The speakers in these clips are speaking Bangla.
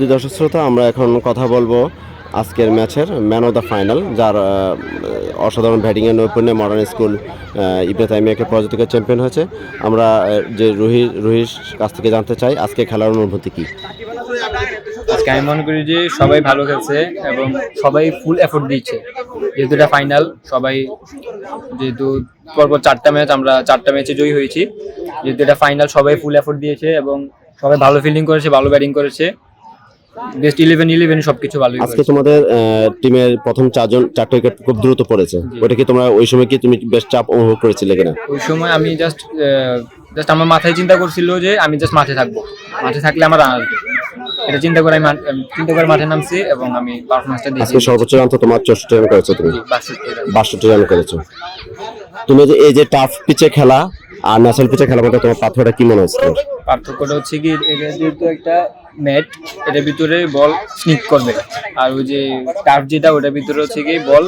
দর্শক শ্রোতা, আমরা এখন কথা বলব আজকের ম্যাচের ম্যান অফ দ্য ফাইনাল, যার অসাধারণ ব্যাটিংয়ে নৈপুণ্যে মডার্ন স্কুল ইবনে তাইমিয়াকে পরাজিত চ্যাম্পিয়ন হয়েছে। আমরা যে রুহি, রুহির কাছ থেকে জানতে চাই, আজকে খেলার অনুভূতি কি? আজকে আমি মনে করি যে সবাই ভালো খেলছে এবং সবাই ফুল এফোর্ট দিচ্ছে। যেহেতু এটা ফাইনাল সবাই যেহেতু পরপর চারটা ম্যাচ আমরা চারটা ম্যাচে জয়ী হয়েছি। যেহেতু এটা ফাইনাল সবাই ফুল এফোর্ট দিয়েছে এবং সবাই ভালো ফিল্ডিং করেছে, ভালো ব্যাটিং করেছে। বেস্ট ইলেভেন ইলেভেন সবকিছু ভালোই আজকে তোমাদের টিমের প্রথম চারজন চারটে উইকেট খুব দ্রুত পড়েছে। ওটা কি তোমরা ওই সময় কি তুমি বেশ চাপ অনুভব করেছিলে কিনা? ওই সময় আমি জাস্ট জাস্ট আমার মাথায় চিন্তা করছিল যে আমি জাস্ট মাঠে থাকব। মাঠে থাকলে আমার রান আসবে। এটা চিন্তা করে আমি চিন্তা করে মাঠে নামছি এবং আমি পারফরমেন্সটা আজকে সর্বোচ্চ রান তো তোমার চৌষট্টি রান করেছ তুমি। বাষট্টি রান। করেছ। তুমি যে এই যে টাফ পিচে খেলা আর ন্যাশনাল পিচে খেলা মধ্যে তোমার পার্থক্যটা কি মনে হচ্ছে? পার্থক্যটা হচ্ছে কি যেহেতু একটা ম্যাট এটার ভিতরে বল স্নিক করবে। আর ওই যে টার্ফ যেটা ওটার ভিতরে হচ্ছে কি বল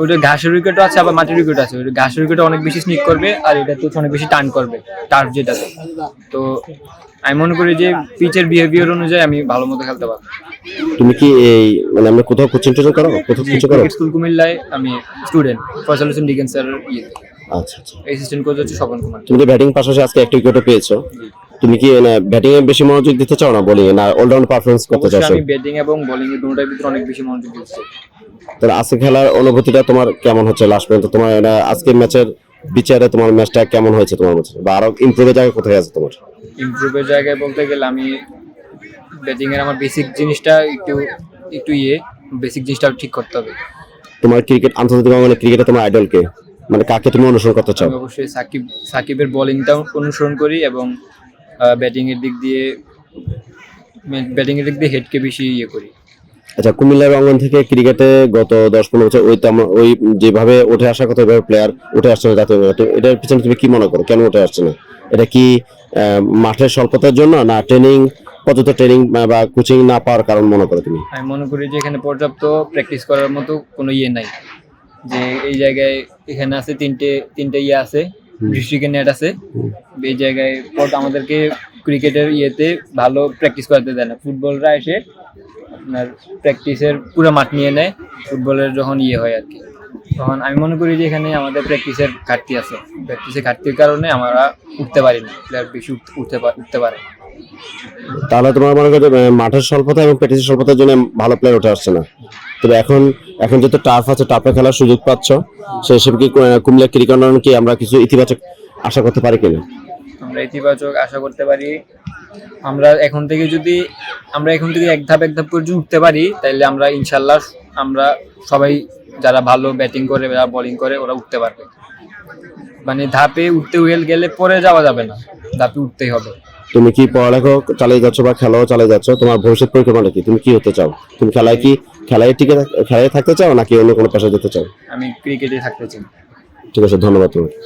ওইটা ঘাসের উইকেটও আছে আবার মাটির উইকেট আছে। ওইটা ঘাসের উইকেট অনেক বেশি স্নিক করবে আর এটা তো অনেক বেশি টার্ন করবে টার্ফ যেটাতে। তো আমি মনে করি যে পিচের বিহেভিয়ার অনুযায়ী আমি ভালো মতো খেলতে পারব। তুমি কি এই মানে আমরা কোথাও কোচিং টোচিং করো? কোথাও কিছু করো? স্কুল কুমিল্লায় আমি স্টুডেন্ট ফয়সাল হোসেন ডিগেন স্যার ইয়ে। আচ্ছা আচ্ছা। অ্যাসিস্ট্যান্ট কোচ হচ্ছে স্বপন কুমার। তুমি ব্যাটিং পাশাপাশি আজকে একটা উইকেটও পেয়েছ? তুমি কি ব্যাটিং এ বেশি মনোযোগ দিতে চাও না বোলিং এ? না অলরাউন্ড পারফরমেন্স করতে চাচ্ছো আমি ব্যাটিং এবং বোলিং এর দুটোর ভিতরে অনেক বেশি মনোযোগ দিচ্ছি। তাহলে আজকে খেলার অনুভূতিটা তোমার কেমন হচ্ছে লাস্ট পর্যন্ত? তোমার এটা আজকে ম্যাচের বিচারে তোমার ম্যাচটা কেমন হয়েছে তোমার কাছে? বা আরও ইমপ্রুভের জায়গা কোথায় আছে তোমার? ইমপ্রুভের জায়গায় বলতে গেলে আমি ব্যাটিং এর আমার বেসিক জিনিসটা একটু একটু ইয়ে বেসিক জিনিসটা ঠিক করতে হবে। তোমার ক্রিকেট আন্তর্জাতিক অঙ্গনে ক্রিকেটে তোমার আইডল কে? মানে কাকে তুমি অনুসরণ করতে চাও? আমি অবশ্যই সাকিব সাকিবের বোলিংটা অনুসরণ করি এবং ব্যাটিং এর দিক দিয়ে ব্যাটিংয়ের দিক দিয়ে হেডকে বেশি ইয়ে করি। আচ্ছা কুমিল্লার অঙ্গন থেকে ক্রিকেটে গত দশ পনেরো বছর ওই ওই যেভাবে উঠে আসার কথা ওইভাবে প্লেয়ার উঠে আসছে না জাতীয় এটার পিছনে তুমি কি মনে করো? কেন উঠে আসছে না? এটা কি মাঠের স্বল্পতার জন্য না ট্রেনিং পর্যাপ্ত ট্রেনিং বা কোচিং না পাওয়ার কারণ মনে করো তুমি? আমি মনে করি যে এখানে পর্যাপ্ত প্র্যাকটিস করার মতো কোনো ইয়ে নাই। যে এই জায়গায় এখানে আছে তিনটে তিনটে ইয়ে আছে। ডিস্ট্রিক্টের নেট আছে। এই জায়গায় পর আমাদেরকে ক্রিকেটের ইয়েতে ভালো প্র্যাকটিস করতে দেয় না। ফুটবলরা এসে আপনার প্র্যাকটিসের পুরো মাঠ নিয়ে নেয় ফুটবলের যখন ইয়ে হয় আর কি তখন আমি মনে করি যে এখানে আমাদের প্র্যাকটিসের ঘাটতি আছে। প্র্যাকটিসের ঘাটতির কারণে আমরা উঠতে পারি না। প্লেয়ার বেশি উঠতে উঠতে পারে তাহলে তোমার মনে করো মাঠের স্বল্পতা এবং প্র্যাকটিসের স্বল্পতার জন্য ভালো প্লেয়ার উঠে আসছে না? তবে এখন এখন যেহেতু টার্ফ আছে টার্ফে খেলার সুযোগ পাচ্ছ সেই হিসেবে কি কুমিল্লা ক্রিকেট কি আমরা কিছু ইতিবাচক আশা করতে পারি কিনা? আমরা ইতিবাচক আশা করতে পারি। আমরা এখন থেকে যদি আমরা এখন থেকে এক ধাপ এক ধাপ করে উঠতে পারি তাহলে আমরা ইনশাল্লাহ আমরা সবাই যারা ভালো ব্যাটিং করে যারা বোলিং করে ওরা উঠতে পারবে। মানে ধাপে উঠতে গেলে পরে যাওয়া যাবে না। ধাপে উঠতেই হবে। তুমি কি পড়ালেখা চালিয়ে যাচ্ছ বা খেলাও চালিয়ে যাচ্ছ? তোমার ভবিষ্যৎ পরিকল্পনা কি? তুমি কি হতে চাও? তুমি খেলায় কি খেলায় টিকে খেলায় থাকতে চাও নাকি অন্য কোনো পেশায় যেতে চাও? আমি ক্রিকেটে থাকতে চাই। ঠিক আছে ধন্যবাদ তোমাকে।